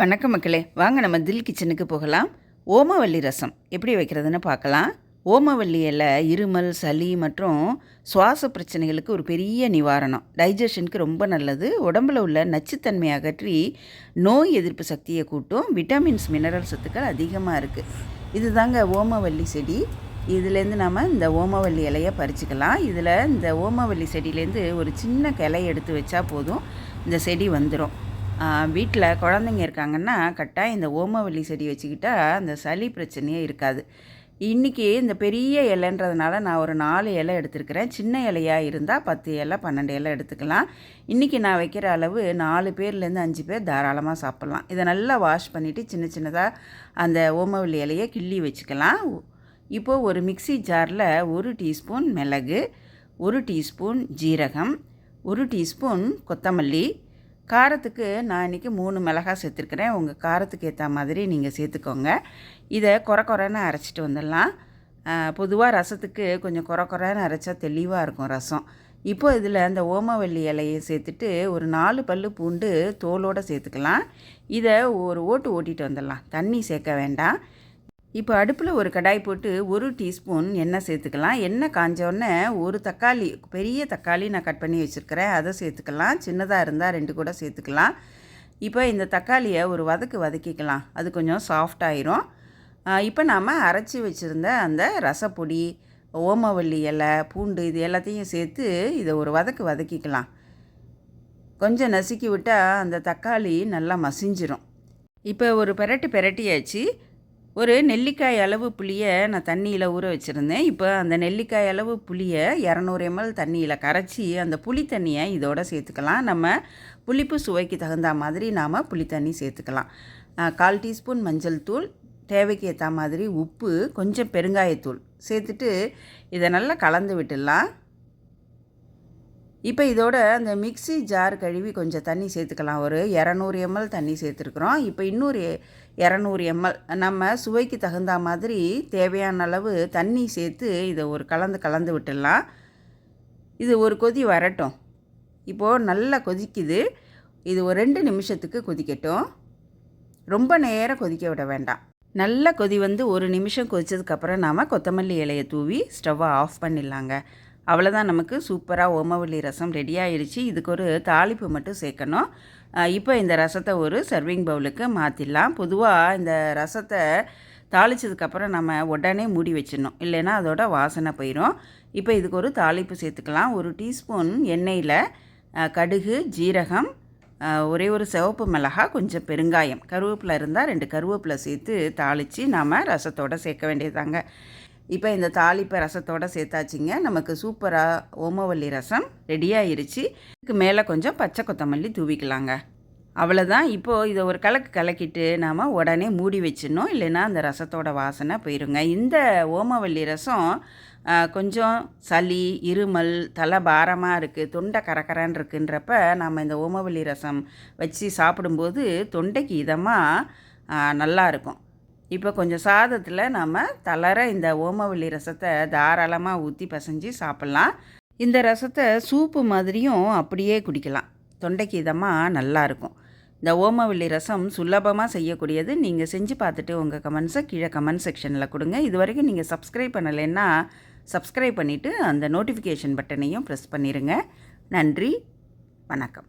வணக்கம் மக்களே. வாங்க நம்ம தில் கிச்சனுக்கு போகலாம். ஓமவல்லி ரசம். எப்படி வைக்கிறதுன்னு பார்க்கலாம். ஓமவல்லி இலை இருமல் சளி மற்றும் சுவாச பிரச்சனைகளுக்கு ஒரு பெரிய நிவாரணம். டைஜஷனுக்கு ரொம்ப நல்லது. உடம்புல உள்ள நச்சுத்தன்மையை அகற்றி நோய் எதிர்ப்பு சக்தியை கூட்டும் விட்டமின்ஸ் மினரல் சத்துக்கள் அதிகமாக இருக்குது இது தாங்க ஓமவல்லி செடி. இதுலேருந்து நாம் இந்த ஓமவல்லி இலையை பறிச்சுக்கலாம். இதில் இந்த ஓமவல்லி செடியிலேருந்து ஒரு சின்ன கிளை எடுத்து வச்சா போதும். இந்த செடி வந்துடும் வீட்டில் குழந்தைங்க இருக்காங்கன்னா கட்டாயம் இந்த ஓமவல்லி செடி வச்சுக்கிட்டா அந்த சளி பிரச்சனையே இருக்காது. இன்றைக்கி இந்த பெரிய இலைன்றதுனால நான் ஒரு நாலு இலை எடுத்துருக்கிறேன். சின்ன இலையாக இருந்தால் பத்து இலை பன்னெண்டு இலை எடுத்துக்கலாம். இன்றைக்கி நான் வைக்கிற அளவு நாலு பேர்லேருந்து அஞ்சு பேர் தாராளமாக சாப்பிட்லாம். இதை நல்லா வாஷ் பண்ணிவிட்டு சின்ன சின்னதாக அந்த ஓமவல்லி இலையை கிள்ளி வச்சுக்கலாம். இப்போது ஒரு மிக்சி ஜாரில் ஒரு டீஸ்பூன் மிளகு ஒரு டீஸ்பூன் ஜீரகம் ஒரு டீஸ்பூன் கொத்தமல்லி காரத்துக்கு நான் இன்றைக்கி மூணு மிளகா சேர்த்துருக்குறேன். உங்கள் காரத்துக்கு ஏற்ற மாதிரி நீங்கள் சேர்த்துக்கோங்க. இதை குறை குறைன்னு அரைச்சிட்டு வந்துடலாம். பொதுவாக ரசத்துக்கு கொஞ்சம் குறை குறைன்னு அரைச்சா தெளிவாக இருக்கும் ரசம். இப்போ இதில் அந்த ஓமவல்லி இலையை சேர்த்துட்டு ஒரு நாலு பல் பூண்டு தோலோடு சேர்த்துக்கலாம். இதை ஒரு ஓட்டு ஓட்டிகிட்டு வந்துடலாம். தண்ணி சேர்க்க வேண்டாம். இப்போ அடுப்பில் ஒரு கடாய் போட்டு ஒரு டீஸ்பூன் எண்ணெய் சேர்த்துக்கலாம். எண்ணெய் காஞ்சோடனே ஒரு தக்காளி பெரிய தக்காளி நான் கட் பண்ணி வச்சுருக்கிறேன். அதை சேர்த்துக்கலாம். சின்னதாக இருந்தால் ரெண்டு கூட சேர்த்துக்கலாம். இப்போ இந்த தக்காளியை ஒரு வதக்கு வதக்கிக்கலாம். அது கொஞ்சம் சாஃப்ட் ஆயிரும். இப்போ நாம் அரைச்சி வச்சுருந்த அந்த ரசப்பொடி ஓமவல்லி இலை பூண்டு இது எல்லாத்தையும் சேர்த்து இதை ஒரு வதக்கு வதக்கிக்கலாம். கொஞ்சம் நசுக்கி விட்டால் அந்த தக்காளி நல்லா மசிஞ்சிரும். இப்போ ஒரு பெரட்டு பெரட்டியாச்சு. ஒரு நெல்லிக்காய் அளவு புளியை நான் தண்ணியில் ஊற வச்சுருந்தேன். இப்போ அந்த நெல்லிக்காய் அளவு புளியை இரநூறு எம்எல் தண்ணியில் கரைச்சி அந்த புளி தண்ணியை இதோட சேர்த்துக்கலாம். நம்ம புளிப்பு சுவைக்கு தகுந்த மாதிரி நாம் புளி தண்ணி சேர்த்துக்கலாம். கால் டீஸ்பூன் மஞ்சள் தூள் தேவைக்கு ஏற்ற மாதிரி உப்பு கொஞ்சம் பெருங்காயத்தூள் சேர்த்துட்டு இதை நல்லா கலந்து விட்டுடலாம். இப்போ இதோட அந்த மிக்சி ஜார் கழுவி கொஞ்சம் தண்ணி சேர்த்துக்கலாம். ஒரு இரநூறு எம்எல் தண்ணி சேர்த்துருக்குறோம். இப்போ இன்னொரு இரநூறு எம்எல். நம்ம சுவைக்கு தகுந்த மாதிரி தேவையான அளவு தண்ணி சேர்த்து இதை ஒரு கலந்து கலந்து விட்டுடலாம். இது ஒரு கொதி வரட்டும். இப்போது நல்லா கொதிக்குது. இது ஒரு ரெண்டு நிமிஷத்துக்கு கொதிக்கட்டும். ரொம்ப நேரம் கொதிக்க விட வேண்டாம். நல்ல கொதி வந்து ஒரு நிமிஷம் கொதித்ததுக்கப்புறம் நாம் கொத்தமல்லி இலையை தூவி ஸ்டவ்வை ஆஃப் பண்ணிடலாங்க. அவ்வளோதான் நமக்கு சூப்பராக ஓமவல்லி ரசம் ரெடி ஆயிடுச்சு. இதுக்கு ஒரு தாளிப்பு மட்டும் சேர்க்கணும். இப்போ இந்த ரசத்தை ஒரு சர்விங் பவுலுக்கு மாற்றிடலாம் பொதுவாக இந்த ரசத்தை தாளித்ததுக்கப்புறம் நம்ம உடனே மூடி வச்சிடணும். இல்லைன்னா அதோட வாசனை போயிடும் இப்போ இதுக்கு ஒரு தாளிப்பு சேர்த்துக்கலாம். ஒரு டீஸ்பூன் எண்ணெயில் கடுகு ஜீரகம் ஒரே ஒரு சிவப்பு மிளகா கொஞ்சம் பெருங்காயம். கருவேப்பிலை இருந்தால் ரெண்டு கருவேப்பிலை சேர்த்து தாளித்து நாம் ரசத்தோடு சேர்க்க வேண்டியதாங்க இப்போ இந்த தாளிப்பை ரசத்தோடு சேர்த்தாச்சிங்க. நமக்கு சூப்பராக ஓமவல்லி ரசம் ரெடியாகிருச்சு இதுக்கு மேலே கொஞ்சம் பச்சை கொத்தமல்லி தூவிக்கலாங்க. அவ்வளோதான் இப்போது இதை ஒரு கலக்கு கலக்கிட்டு நாம் உடனே மூடி வச்சிடணும். இல்லைன்னா அந்த ரசத்தோட வாசனை போயிருங்க. இந்த ஓமவல்லி ரசம் கொஞ்சம் சளி இருமல் தலை பாரமாக இருக்குது தொண்டை கரக்கரான் இருக்குன்றப்ப நாம் இந்த ஓமவல்லி ரசம் வச்சு சாப்பிடும்போது தொண்டைக்கு இதமாக நல்லாயிருக்கும் இப்போ கொஞ்சம் சாதத்தில் நம்ம தளர இந்த ஓமவல்லி ரசத்தை தாராளமாக ஊற்றி பசைஞ்சு சாப்பிட்லாம். இந்த ரசத்தை சூப்பு மாதிரியும் அப்படியே குடிக்கலாம். தொண்டைக்கு இதமாக நல்லாயிருக்கும் இந்த ஓமவல்லி ரசம் சுலபமாக செய்யக்கூடியது நீங்கள் செஞ்சு பார்த்துட்டு உங்கள் கமெண்ட்ஸை கீழே கமெண்ட் செக்ஷனில் கொடுங்க. இது வரைக்கும் நீங்கள் சப்ஸ்கிரைப் பண்ணலைன்னா சப்ஸ்கிரைப் பண்ணிவிட்டு அந்த நோட்டிஃபிகேஷன் பட்டனையும் ப்ரெஸ் பண்ணிடுங்க நன்றி. வணக்கம்.